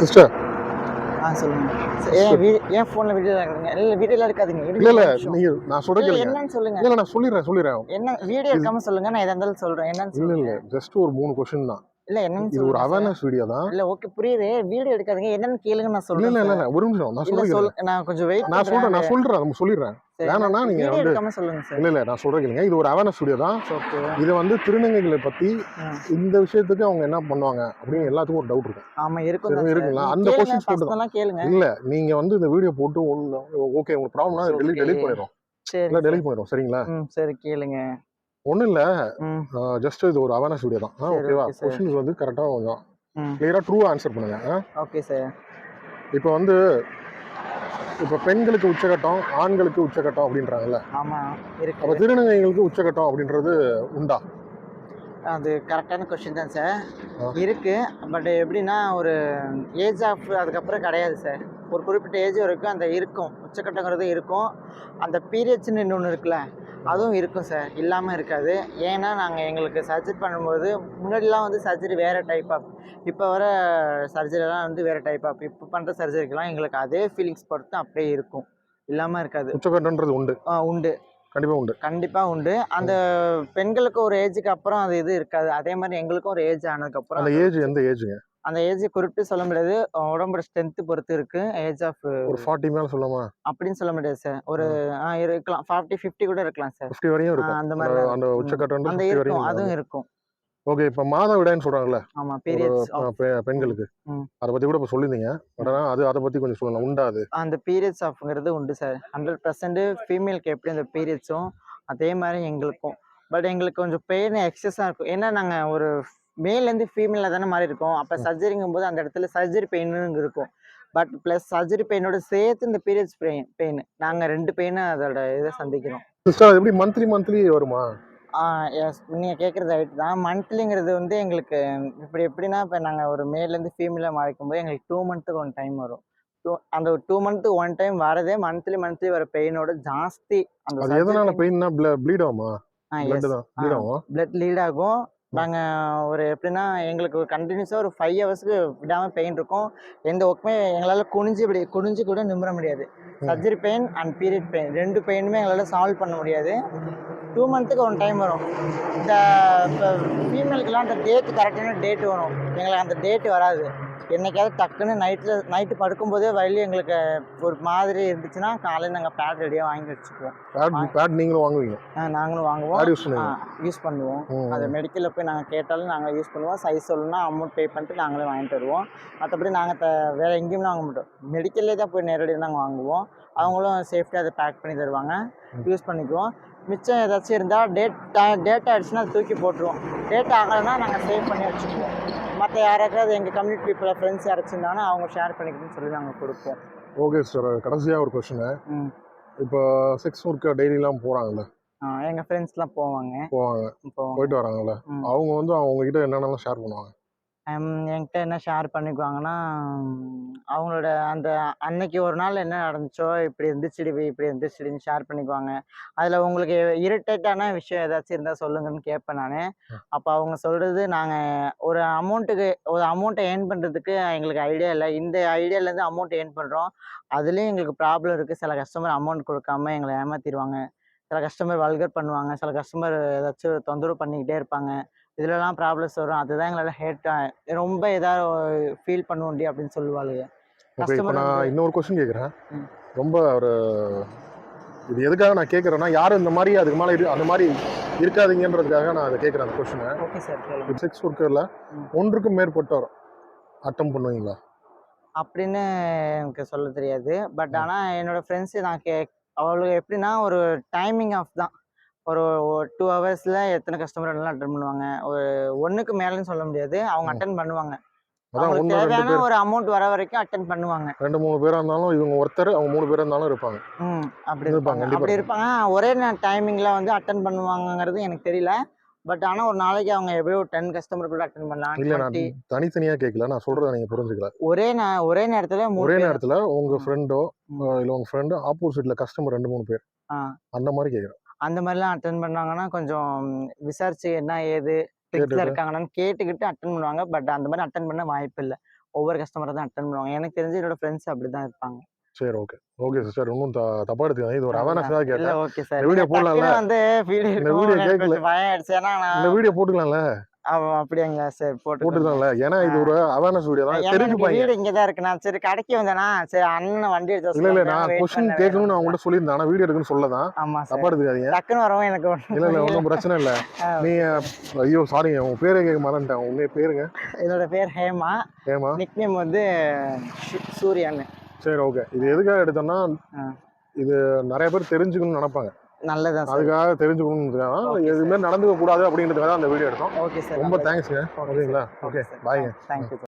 Sister. ஆ சொல்லுங்க. ஏன் வீ- ஏன் ஃபோன்ல வீடியோ எடுக்கிறீங்க இல்ல வீடியோல எடுக்காதீங்க. இருங்க இல்ல இல்ல ஒரு நிமிஷம். நீங்க நான் கேளுங்க. என்னன்னு சொல்லுங்க. இல்ல நான் சொல்லிடுறேன் சொல்லிடுறேன். என்ன வீடியோ எடுக்காம சொல்லுங்க. நான் எதா இருந்தாலும் சொல்றேன். என்னன்னு இல்ல சொல்லுங்க. இல்ல ஜஸ்ட் ஒரு மூணு கொஸ்டின் தான். இல்ல என்னன்னு இது ஒரு. அவேர்னஸ் வீடியோ தான். இல்ல ஓகே புரியுது. வீடியோ எடுக்காதீங்க. என்னன்னு கேளுங்க நான் சொல்றேன் இல்ல இல்ல ஒரு நிமிஷம் நான் சொல்றேன் சொல் நான் கொஞ்சம் வெயிட் நான் சொல்றேன் நான் சொல்றேன் நம்ம சொல்லிடுறேன். வேணாம்னா நீங்க வந்து- சொல்லுங்க சார் இல்ல இல்ல நான் சொல்றேன் கேளுங்க. இது ஒரு அவேர்னஸ் வீடியோ தான். இது வந்து திருநங்கைகளை பத்தி. இந்த விஷயத்துக்கு அவங்க என்ன பண்ணுவாங்க அப்படின்னு எல்லாத்துக்கும் ஒரு டவுட் இருக்கும். ஆமா இருக்கும் இருக்குங்களா? அந்த மட்டும் எல்லாம் கேளுங்க. இல்ல நீங்க வந்து இந்த வீடியோ போட்டு ஓகே உங்களுக்கு ப்ராப்ளம்னா டெலிட். டெலிட் பண்ணிடும் சரி டெலிட் பண்ணிடும் சரிங்களா? சரி கேளுங்க. ஒண்ணும் இல்ல. ஜஸ்ட் இது ஒரு அவேர்னஸ் வீடியோ தான். ஓகேவா. கொஸ்டின்ஸ் வந்து கரெக்டா கொஞ்சம் ம். கிளியரா ட்ரூ ஆன்சர் பண்ணுங்க? ஓகே சார் இப்போ வந்து இப்போ பெண்களுக்கு உச்சகட்டம் ஆண்களுக்கு உச்சகட்டம் அப்படின்றாங்கல்ல. ஆமா அப்போ இருக்கு திருநங்கைகளுக்கு உச்சகட்டம் அப்படின்றது உண்டா? அது கரெக்டான கொஸ்டின் தான் சார் ஆ. இருக்கு. பட் எப்படின்னா ஒரு ஏஜ் ஆஃப் அதுக்கப்புறம் கிடையாது சார் ஒரு குறிப்பிட்ட ஏஜ் வரைக்கும் அந்த இருக்கும். உச்சக்கட்டங்கிறது இருக்கும். அந்த பீரியட்ஸ்னு இன்னொன்று இருக்குல்ல. அதுவும் இருக்கும் சார். இல்லாமல் இருக்காது. ஏன்னா நாங்கள் எங்களுக்கு சர்ஜரி பண்ணும்போது முன்னாடிலாம் வந்து சர்ஜரி வேறு டைப் ஆஃப் இப்போ வர சர்ஜரிலாம் வந்து வேறு டைப் ஆஃப் இப்போ பண்ணுற சர்ஜரிக்கெலாம் எங்களுக்கு அதே ஃபீலிங்ஸ் பொறுத்து அப்படியே இருக்கும். இல்லாமல் இருக்காது. உச்சகட்டன்றது உண்டு. ஆ, உண்டு. கண்டிப்பா உண்டு. கண்டிப்பாக உண்டு. அந்த பெண்களுக்கு ஒரு ஏஜுக்கு அப்புறம் அது இது இருக்காது. அதே மாதிரி எங்களுக்கும் ஒரு ஏஜ் ஆனதுக்கப்புறம் அந்த ஏஜ் எந்த ஏஜுங்க அந்த ஏஜ் குறிப்பிட்டு சொல்ல முடியாது. உடம்போட ஸ்ட்ரென்த் பொறுத்து இருக்கு. ஏஜ் ஆஃப் ஒரு ஃபார்ட்டி மேல சொல்லாமா அப்படின்னு சொல்ல முடியாது சார் ஒரு ஆ, இருக்கலாம். ஃபார்ட்டி ஃபிஃப்டி கூட இருக்கலாம் சார் ஃபிஃப்டி வரையும் இருக்கும். அந்த மாதிரி அந்த உச்சக்கட்டன்றது அந்த 50 இருக்கும். அதுவும் இருக்கும். ஓகே இப்போ மாதவிடாய்னு சொல்றாங்கல்ல. ஆமா பீரியட்ஸ் பெண்களுக்கு. அதை பத்தி கூட இப்போ சொல்லியிருந்தீங்க. பட் அது அதை பத்தி கொஞ்சம் சொல்லலாம் உண்டா அது? அந்த பீரியட்ஸ் ஆஃப்ங்கிறது உண்டு சார் ஹண்ட்ரட் பர்சன்ட் ஃபீமேலுக்கு எப்படி அந்த பீரியட்ஸும் அதே மாதிரி எங்களுக்கும். பட் எங்களுக்கு கொஞ்சம் பெயின் எக்ஸஸாக இருக்கும். ஏன்னா நாங்கள் ஒரு மேலேருந்து ஃபீமேலில் தானே மாதிரி இருக்கோம். அப்போ. சர்ஜரிங்கும் போது அந்த இடத்துல சர்ஜரி பெயின்னு இருக்கும். பட் ப்ளஸ் சர்ஜரி பெயினோட சேர்த்து இந்த பீரியட்ஸ் பெயின் பெயின் நாங்கள் ரெண்டு பெயினை அதோட இதை சந்திக்கிறோம். சிஸ்டர் எப்படி மந்த்லி மந்த்லி வருமா? எஸ் நீங்கள் கேட்குறது ரைட் தான். மந்த்லிங்கிறது வந்து எங்களுக்கு இப்படி எப்படின்னா இப்போ நாங்கள் ஒரு மேலேருந்து ஃபீமேலாக மாறிக்கும் போது எங்களுக்கு டூ மந்த்துக்கு ஒன் டைம் வரும். டூ அந்த டூ மந்த்து ஒன் டைம் வரதே மந்த்லி மந்த்லி வர பெயினோட ஜாஸ்தி. அந்த எதனால பெயின்னா ப்ளீட் ஆகும்? பிளட் லீட் ஆகும். நாங்கள் ஒரு எப்படின்னா எங்களுக்கு கண்டினியூஸாக ஒரு ஃபைவ் ஹவர்ஸ்க்கு விடாமல் பெயின் இருக்கும். எந்த ஒர்க்குமே எங்களால் குனிஞ்சு இப்படி குனிஞ்சு கூட நிமிர முடியாது. Surgery pain and period pain ரெண்டு பெயினுமே எங்களால் சால்வ் பண்ண முடியாது. டூ மந்த்துக்கு ஒன் டைம் வரும். இந்த இப்போ ஃபீமேலுக்கெல்லாம் அந்த டேட்டு கரெக்டான டேட்டு வரும். எங்களுக்கு அந்த டேட்டு வராது. என்னைக்காவது டக்குன்னு நைட்டில் நைட்டு படுக்கும்போதே வயலில் எங்களுக்கு ஒரு மாதிரி இருந்துச்சுன்னா காலையில் நாங்கள் பேட் ரெடியாக வாங்கி வச்சுக்குவோம். பேட் பேட் நீங்களும் வாங்குவீங்க? ஆ, நாங்களும் வாங்குவோம். யூஸ் பண்ணுவோம். அது மெடிக்கலில் போய் நாங்கள் கேட்டாலும் நாங்கள் யூஸ் பண்ணுவோம். சைஸ் சொல்லணும்னா அமௌண்ட் பே பண்ணிட்டு நாங்களே வாங்கிட்டு வருவோம். மற்றபடி நாங்கள் த வேறு எங்கேயும் வாங்க மாட்டோம். மெடிக்கல்லே தான் போய் நேரடியாக நாங்கள் வாங்குவோம். அவங்களும் சேஃப்டியாக அதை பேக் பண்ணி தருவாங்க. யூஸ் பண்ணிக்குவோம். மிச்சம் ஏதாச்சும் இருந்தால் டேட் டேட் ஆகிடுச்சுன்னா அதை தூக்கி போட்டுருவோம். டேட் ஆகலைன்னா நாங்கள் சேவ் பண்ணி வச்சுக்குவோம். மற்ற யாராவது எங்கள் கம்யூனிட்டி பீப்புளில் ஃப்ரெண்ட்ஸ் யாராச்சும் இருந்தாங்கன்னா அவங்க ஷேர் பண்ணிக்கணும்னு சொல்லி நாங்கள் கொடுப்போம். ஓகே சார் கடைசியாக ஒரு கொஸ்டின் ம். இப்போ செக்ஸ் ஒர்க் டெய்லிலாம் போகிறாங்கல்ல எங்கள் ஃப்ரெண்ட்ஸ்லாம் போவாங்க. போவாங்க. போயிட்டு வராங்கல்ல. அவங்க வந்து அவங்க கிட்ட என்னென்னலாம் ஷேர் பண்ணுவாங்க? என்கிட்ட என்ன ஷேர் பண்ணிக்குவாங்கன்னா அவங்களோட அந்த அன்னைக்கு ஒரு நாள் என்ன நடந்துச்சோ இப்படி இருந்துச்சுடி இப்படி இருந்துச்சுடின்னு ஷேர் பண்ணிக்குவாங்க. அதில் உங்களுக்கு இரிட்டேட்டான விஷயம் ஏதாச்சும் இருந்தால் சொல்லுங்கன்னு கேட்பேன் நான். அப்போ அவங்க சொல்கிறது நாங்கள் ஒரு அமௌண்ட்டுக்கு ஒரு அமௌண்ட்டை ஏர்ன் பண்ணுறதுக்கு எங்களுக்கு ஐடியா இல்லை. இந்த ஐடியாலேருந்து அமௌண்ட் ஏர்ன் பண்ணுறோம் அதுலேயும் எங்களுக்கு ப்ராப்ளம் இருக்குது சில கஸ்டமர் அமௌண்ட் கொடுக்காம எங்களை ஏமாற்றிடுவாங்க சில கஸ்டமர் வல்கர் பண்ணுவாங்க. சில கஸ்டமர் ஏதாச்சும் தொந்தரவு பண்ணிக்கிட்டே இருப்பாங்க. இதுலலாம் ப்ராப்ளம்ஸ் வரும். அதுதான் எங்களால் ஹேட் ரொம்ப ஏதாவது ஃபீல் பண்ணுவோண்டி அப்படின்னு சொல்லுவாளுங்க நான் இன்னொரு கொஸ்டின் கேட்குறேன். ரொம்ப ஒரு இது எதுக்காக நான் கேட்குறேன்னா யாரும் இந்த மாதிரி அதுக்கு மேலே அந்த மாதிரி இருக்காதீங்கன்றதுக்காக நான் அதை கேட்குறேன் அந்த கொஸ்டினை ஓகே சார் செக்ஸ் ஒர்க்கரில். ஒன்றுக்கும் மேற்பட்டோர் அட்டம் பண்ணுவீங்களா? அப்படின்னு எனக்கு சொல்ல தெரியாது. பட். ஆனால் என்னோட ஃப்ரெண்ட்ஸு நான் கே அவளுக்கு எப்படின்னா ஒரு டைமிங் ஆஃப் தான். ஒரு டூ ஹவர்ஸில் எத்தனை கஸ்டமர் எல்லாம் அட்டன் பண்ணுவாங்க? ஒரு ஒன்றுக்கு மேலேன்னு சொல்ல முடியாது. அவங்க. அட்டன் பண்ணுவாங்க. அவங்களுக்கு தேவையான பேர். ஒரு அமௌண்ட் வர வரைக்கும் அட்டன் பண்ணுவாங்க. ரெண்டு மூணு பேராக இருந்தாலும் இவங்க ஒருத்தர் அவங்க மூணு பேராக இருந்தாலும் இருப்பாங்க. ம் அப்படி இருப்பாங்க, அப்படி இருப்பாங்க. ஒரே டைமிங்கில் வந்து அட்டன் பண்ணுவாங்கங்கிறது எனக்கு தெரியல. பட் ஆனால் ஒரு நாளைக்கு அவங்க எப்படியோ டென் கஸ்டமர் கூட அட்டன் பண்ணலாம். இல்லை நான் 20 தனித்தனியாக கேட்கல நான் சொல்கிறத நீங்கள் புரிஞ்சுக்கல. ஒரே நே- ஒரே நேரத்துல ஒரே பேர். நேரத்தில் உங்கள் ம். ஃப்ரெண்டோ. இல்லை உங்கள் ஃப்ரெண்டு ஆப்போசிட்டில் கஸ்டமர் ரெண்டு மூணு பேர். அந்த மாதிரி கேட்குறேன் அந்த மாதிரிலாம் அட்டன் பண்ணாங்கன்னா கொஞ்சம் விசாரிச்சு என்ன ஏது கேட்டுட்டு. இருக்காங்கன்னு கேட்டுக்கிட்டு அட்டன் பண்ணுவாங்க. பட் அந்த மாதிரி அட்டன் பண்ண வாய்ப்பு இல்லை. ஒவ்வொரு கஸ்டமரை தான் அட்டன் பண்ணுவாங்க. எனக்கு தெரிஞ்சு என்னோட ஃப்ரெண்ட்ஸ் அப்படி தான் இருப்பாங்க. சரி ஓகே ஓகே சிஸ்டர் ஒன்றும் தப்பா எடுத்துக்காங்க இது ஒரு அவேர்னஸ் தான் கேட்டேன். ஓகே சார் video போடலாம்ல? வந்து வீடியோ கேட்கல. பயம் ஆயிடுச்சு ஏன்னா இந்த வீடியோ போட்டுக்கலாம்ல. அவ- அப்படியாங்களா சார் போட்டு போட்டுக்கலாம்ல ஏன்னா இது ஒரு அவேர்னஸ் வீடியோ தான். தெரிஞ்சுப்பாங்க. வீடு இங்க தான் இருக்கு. நான் சரி கடைக்கு வந்தேனா சரி அண்ணன் வண்டி எடுத்து இல்ல இல்ல நான் கொஸ்டின் கேட்கணும்னு. அவங்கள்ட்ட சொல்லியிருந்தேன். ஆனா வீடியோ இருக்குன்னு சொல்லதான். ஆமா சார் தப்பா எடுத்துக்காதீங்க. டக்குன்னு வரவும் எனக்கு இல்ல இல்ல. ஒன்றும் பிரச்சனை இல்ல. நீங்க ஐயோ சாரிங்க உங்க பேரே கேட்க மறந்துட்டேன் உங்க பேருங்க. என்னோட பேர் ஹேமா. ஏமா நிக்நேம் வந்து சு- சூர்யான்னு. சரி ஓகே இது எதுக்காக எடுத்தோம்னா. இது நிறைய பேர் தெரிஞ்சுக்கணும்னு நினைப்பாங்க. நல்லதான் அதுக்காக இது மாதிரி நடந்துக்க கூடாது அப்படின்றதுக்காக அந்த வீடியோ எடுத்தோம். ஓகே சார் ரொம்ப தேங்க்ஸ்ங்க ஓகேங்களா? ஓகே பாய்ங்க தேங்க்யூ